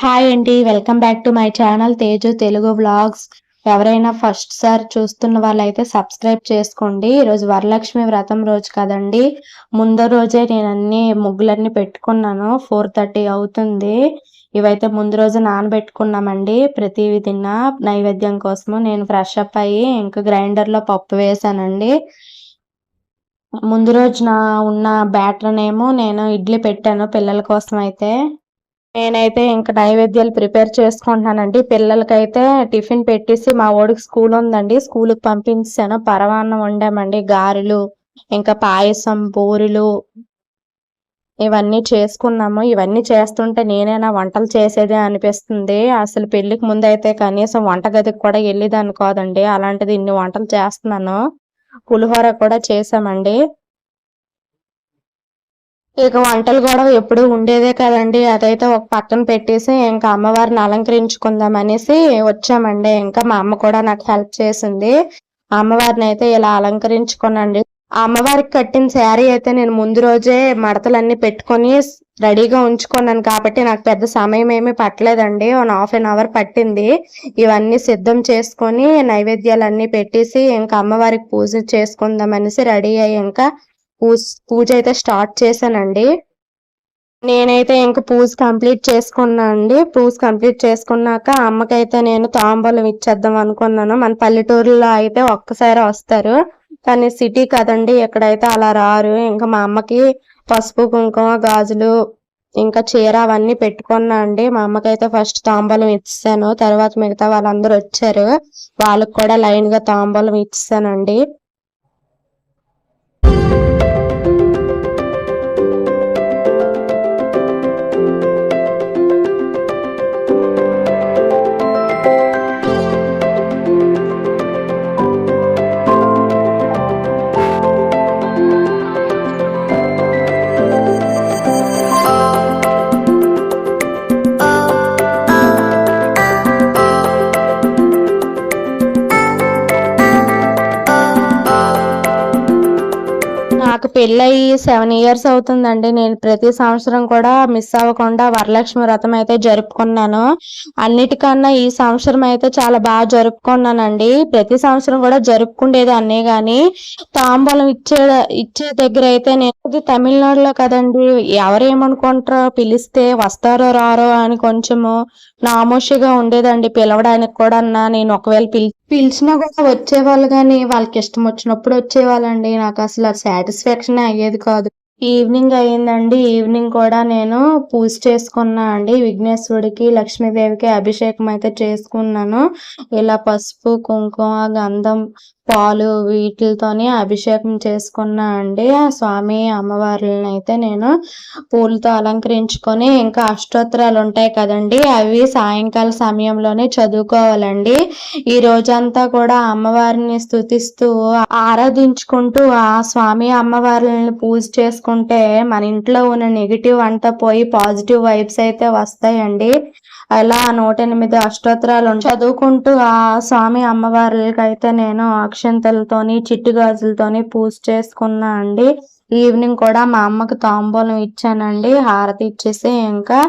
Hi అండి welcome back to my channel Teju Telugu vlogs ఎవరైనా first sir చూస్తున్న వాళ్ళైతే సబ్స్క్రైబ్ చేసుకోండి. ఈరోజు వరలక్ష్మి వ్రతం రోజు కదండి. ముందు రోజే నేను అన్ని ముగ్గులన్నీ పెట్టుకున్నాను. ఫోర్ థర్టీ అవుతుంది. ఇవైతే ముందు రోజు నానబెట్టుకున్నామండి. ప్రతి తిన్న నైవేద్యం కోసము నేను ఫ్రెష్ అప్ అయ్యి ఇంకా గ్రైండర్లో పప్పు వేసానండి. ముందు రోజు నా ఉన్న బ్యాటర్నేమో నేను ఇడ్లీ పెట్టాను పిల్లల కోసం అయితే నేనైతే ఇంకా నైవేద్యాలు ప్రిపేర్ చేసుకుంటున్నానండి. పిల్లలకైతే టిఫిన్ పెట్టేసి మా ఓడికి స్కూల్ ఉందండి. స్కూల్కి పంపించాను. పరమాన్నం వండామండి. గారెలు ఇంకా పాయసం బూరెలు ఇవన్నీ చేసుకున్నాము. ఇవన్నీ చేస్తుంటే నేనైనా వంటలు చేసేదే అనిపిస్తుంది. అసలు పెళ్ళికి ముందు అయితే కనీసం వంటగదికి కూడా వెళ్ళేది అనుకోదండి అలాంటిది ఇన్ని వంటలు చేస్తున్నాను. పులిహోర కూడా చేసామండి ఇక వంటలు కూడా ఎప్పుడు ఉండేదే కదండి. అదైతే ఒక పక్కన పెట్టేసి ఇంకా అమ్మవారిని అలంకరించుకుందాం అనేసి వచ్చామండి. ఇంకా మా అమ్మ కూడా నాకు హెల్ప్ చేసింది. అమ్మవారిని అయితే ఇలా అలంకరించుకున్నాండి అమ్మవారికి కట్టిన శారీ అయితే నేను ముందు రోజే మడతలన్నీ పెట్టుకొని రెడీగా ఉంచుకున్నాను కాబట్టి నాకు పెద్ద సమయం ఏమీ పట్టలేదండి. వన్ హాఫ్ అన్ అవర్ పట్టింది. ఇవన్నీ సిద్ధం చేసుకొని నైవేద్యాలన్నీ పెట్టేసి ఇంకా అమ్మవారికి పూజ చేసుకుందాం అనేసి రెడీ అయ్యి ఇంకా పూజ పూజ అయితే స్టార్ట్ చేశానండి. నేనైతే ఇంక పూజ కంప్లీట్ చేసుకున్నా అండి. పూజ కంప్లీట్ చేసుకున్నాక అమ్మకైతే నేను తాంబూలం ఇచ్చేద్దాం అనుకున్నాను. మన పల్లెటూరులో అయితే ఒక్కసారి వస్తారు. కానీ సిటీ కదండి ఎక్కడైతే అలా రారు. ఇంకా మా అమ్మకి పసుపు కుంకుమ గాజులు ఇంకా చీర అవన్నీ పెట్టుకున్నా అండి. మా అమ్మకైతే ఫస్ట్ తాంబూలం ఇచ్చాను తర్వాత మిగతా వాళ్ళందరూ వచ్చారు. వాళ్ళకి కూడా లైన్గా తాంబూలం ఇచ్చానండి నాకు పెళ్ళయి సెవెన్ ఇయర్స్ అవుతుందండి. నేను ప్రతి సంవత్సరం కూడా మిస్ అవ్వకుండా వరలక్ష్మి వ్రతం అయితే జరుపుకున్నాను. అన్నిటికన్నా ఈ సంవత్సరం అయితే చాలా బాగా జరుపుకున్నానండి. ప్రతి సంవత్సరం కూడా జరుపుకుండేది అన్నీ గాని తాంబూలం ఇచ్చే ఇచ్చే దగ్గర అయితే నేను తమిళనాడులో కదండి. ఎవరేమనుకుంటారో పిలిస్తే వస్తారో రారో అని కొంచెము నామోషిగా ఉండేదండి పిలవడానికి కూడా నేను ఒకవేళ పిలి పిలిచినా కూడా వచ్చేవాళ్ళు కానీ వాళ్ళకి ఇష్టం వచ్చినప్పుడు వచ్చేవాళ్ళండి. నాకు అసలు సాటిస్ఫాక్షన్ అయ్యేది కాదు. ఈవినింగ్ అయ్యిందండి. ఈవినింగ్ కూడా నేను పూజ చేసుకున్నా అండి. విఘ్నేశ్వరుడికి లక్ష్మీదేవికి అభిషేకం అయితే చేసుకున్నాను. ఇలా పసుపు కుంకుమ గంధం పాలు వీటితోనే అభిషేకం చేసుకున్నా అండి. ఆ స్వామి అమ్మవార్లని అయితే నేను పూలతో అలంకరించుకొని ఇంకా అష్టోత్తరాలు ఉంటాయి కదండి. అవి సాయంకాల సమయంలోనే చదువుకోవాలండి. ఈ రోజంతా కూడా అమ్మవారిని స్థుతిస్తూ ఆరాధించుకుంటూ ఆ స్వామి అమ్మవార్లని పూజ చేసుకుంటే మన ఇంట్లో ఉన్న నెగిటివ్ అంతా పోయి పాజిటివ్ వైబ్స్ అయితే వస్తాయండి. అలా నూట ఎనిమిది అష్టోత్తరాలు చదువుకుంటూ ఆ స్వామి అమ్మవారికి అయితే నేను అక్షంతలతోని చిట్టు గాజులతోని పూజ చేసుకున్నా అండి. ఈవినింగ్ కూడా మా అమ్మకి తాంబూలం ఇచ్చానండి. హారతి ఇచ్చేసి ఇంకా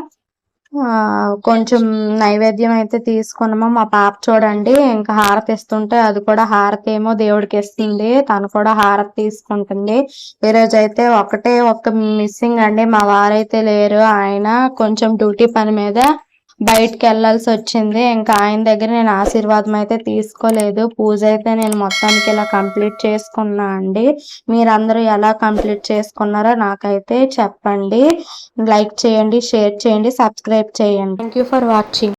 కొంచెం నైవేద్యం అయితే తీసుకున్నాము. మా పాప చూడండి ఇంకా హారతి ఇస్తుంటే అది కూడా హారతి ఏమో దేవుడికి ఇస్తుంది. తను కూడా హారతి తీసుకుంటుంది. ఈరోజు అయితే ఒకటే ఒక మిస్సింగ్ అండి. మా వారైతే లేరు. ఆయన కొంచెం డ్యూటీ పని మీద బయటకు వెళ్ళాల్సి వచ్చింది ఇంకా ఆయన దగ్గర నేను ఆశీర్వాదం అయితే తీసుకోలేదు. పూజ అయితే నేను మొత్తానికి ఇలా కంప్లీట్ చేసుకున్నా అండి. మీరందరూ ఎలా కంప్లీట్ చేసుకున్నారో నాకైతే చెప్పండి. లైక్ చేయండి షేర్ చేయండి సబ్స్క్రైబ్ చేయండి. Thank for watching